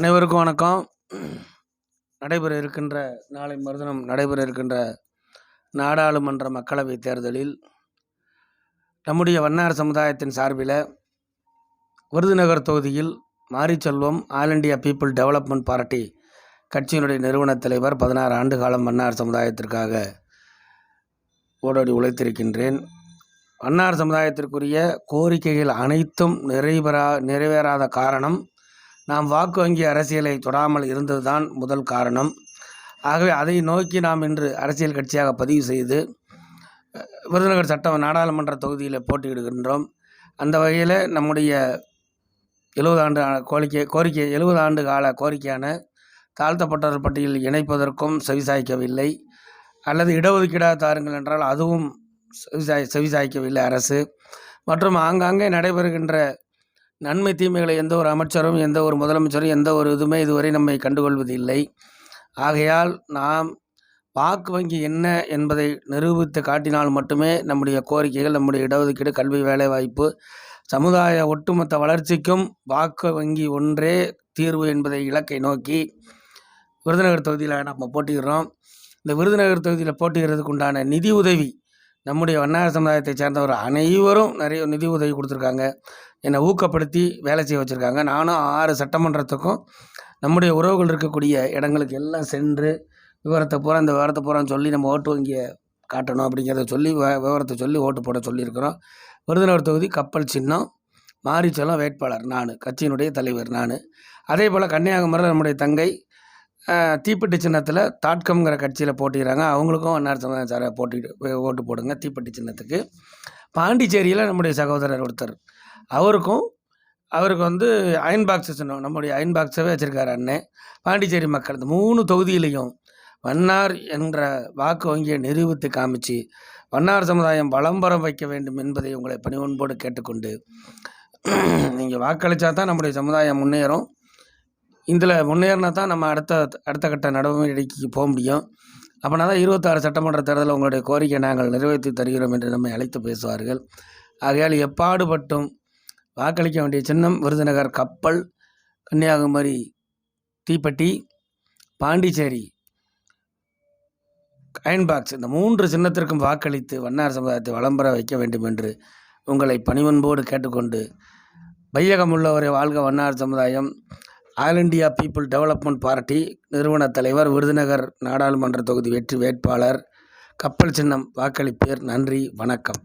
அனைவருக்கும் வணக்கம். நடைபெற இருக்கின்ற நாளை மறுதினம் நடைபெற இருக்கின்ற நாடாளுமன்ற மக்களவைத் தேர்தலில் நம்முடைய வண்ணார் சமுதாயத்தின் சார்பில் விருதுநகர் தொகுதியில் Mariselvam all India people development party கட்சியினுடைய நிறுவனத் தலைவர் பதினாறு ஆண்டு காலம் வண்ணார் சமுதாயத்திற்காக ஓடோடி உழைத்திருக்கின்றேன். வண்ணார் சமுதாயத்திற்குரிய கோரிக்கைகள் அனைத்தும் நிறைவேறா நிறைவேறாத காரணம் நாம் வாக்கு வங்கி அரசியலை தொடாமல் இருந்ததுதான் முதல் காரணம். ஆகவே அதை நோக்கி நாம் இன்று அரசியல் கட்சியாக பதிவு செய்து விருதுநகர் சட்டம் நாடாளுமன்ற தொகுதியில் போட்டியிடுகின்றோம். அந்த வகையில் நம்முடைய எழுபது ஆண்டு கோரிக்கை கோரிக்கை எழுபது ஆண்டு கால கோரிக்கையான தாழ்த்தப்பட்டவர் பட்டியலில் இணைப்பதற்கும் செவிசாய்க்கவில்லை. அல்லது இடஒதுக்கீடாக தாருங்கள் என்றால் அதுவும் செவிசாய் செவிசாய்க்கவில்லை அரசு. மற்றும் ஆங்காங்கே நடைபெறுகின்ற நன்மை தீமைகளை எந்த ஒரு அமைச்சரும் எந்த ஒரு முதலமைச்சரும் எந்த ஒரு இதுவுமே இதுவரை நம்மை கண்டுகொள்வது இல்லை ஆகையால் நாம் வாக்கு வங்கி என்ன என்பதை நிரூபித்து காட்டினால் மட்டுமே நம்முடைய கோரிக்கைகள் நம்முடைய இடஒதுக்கீடு கல்வி வேலைவாய்ப்பு சமுதாய ஒட்டுமொத்த வளர்ச்சிக்கும் வாக்கு வங்கி ஒன்றே தீர்வு என்பதை இலக்கை நோக்கி விருதுநகர் தொகுதியில் நம்ம போட்டிடுறோம் இந்த விருதுநகர் தொகுதியில் போட்டியிடுறதுக்கு உண்டான நிதி உதவி நம்முடைய வண்ணார சமுதாயத்தை சேர்ந்தவர் அனைவரும் நிறைய நிதி உதவி கொடுத்துருக்காங்க. என்னை ஊக்கப்படுத்தி வேலை செய்ய வச்சுருக்காங்க. நானும் ஆறு சட்டமன்றத்துக்கும் நம்முடைய உறவுகள் இருக்கக்கூடிய இடங்களுக்கு எல்லாம் சென்று விவரத்தை பூரா இந்த விவரத்தை பூரான்னு சொல்லி நம்ம ஓட்டு வங்கியை காட்டணும் அப்படிங்கிறத சொல்லி வ விவரத்தை சொல்லி ஓட்டு போட சொல்லியிருக்கிறோம். விருதுநகர் தொகுதி கப்பல் சின்னம் மாரிச்சலம் வேட்பாளர் நான் கட்சியினுடைய தலைவர் நான். அதே போல் கன்னியாகுமரியில் நம்முடைய தங்கை தீப்பெட்டி சின்னத்தில் தாட்கம்ங்கிற கட்சியில் போட்டிக்கிறாங்க அவங்களுக்கும் அன்னார் சமுதாயம் சார் போட்டிட்டு ஓட்டு போடுங்க தீப்பெட்டி சின்னத்துக்கு. பாண்டிச்சேரியில் நம்முடைய சகோதரர் ஒருத்தர். அவருக்கும் அவருக்கு வந்து அயன் பாக்ஸ் சின்னம். நம்முடைய அயன் பாக்ஸவே வச்சுருக்காரு அண்ணன் பாண்டிச்சேரி மக்கள் இந்த மூணு தொகுதியிலையும் வண்ணார் என்ற வாக்கு வங்கியை நிரூபித்து காமிச்சு வண்ணார் சமுதாயம் வளம்பரம் வைக்க வேண்டும் என்பதை உங்களை பணிவன்போடு கேட்டுக்கொண்டு நீங்கள் வாக்களித்தா தான் நம்முடைய சமுதாயம் முன்னேறும். இதில் முன்னேறினா தான் நம்ம அடுத்த அடுத்த கட்ட நடவடிக்கைக்கு போக முடியும். அப்படின்னா தான் இருபத்தாறு சட்டமன்ற தேர்தலில் உங்களுடைய கோரிக்கை நாங்கள் நிறைவேற்றி தருகிறோம் என்று நம்மை அழைத்து பேசுவார்கள். ஆகையால் எப்பாடுபட்டும் வாக்களிக்க வேண்டிய சின்னம் விருதுநகர் கப்பல் கன்னியாகுமரி தீப்பெட்டி பாண்டிச்சேரி அயன்பாக்ஸ் இந்த மூன்று சின்னத்திற்கும் வாக்களித்து வண்ணார் சமுதாயத்தை வளம்பெற வைக்க வேண்டும் என்று உங்களை பணிவன்போடு கேட்டுக்கொண்டு வையகம் உள்ளவரை வாழ்க வண்ணார் சமுதாயம். All India people development party நிறுவன தலைவர் விருதுநகர் நாடாளுமன்ற தொகுதி வெற்றி வேட்பாளர் கப்பல் சின்னம் வாக்களிப்பேர். நன்றி வணக்கம்.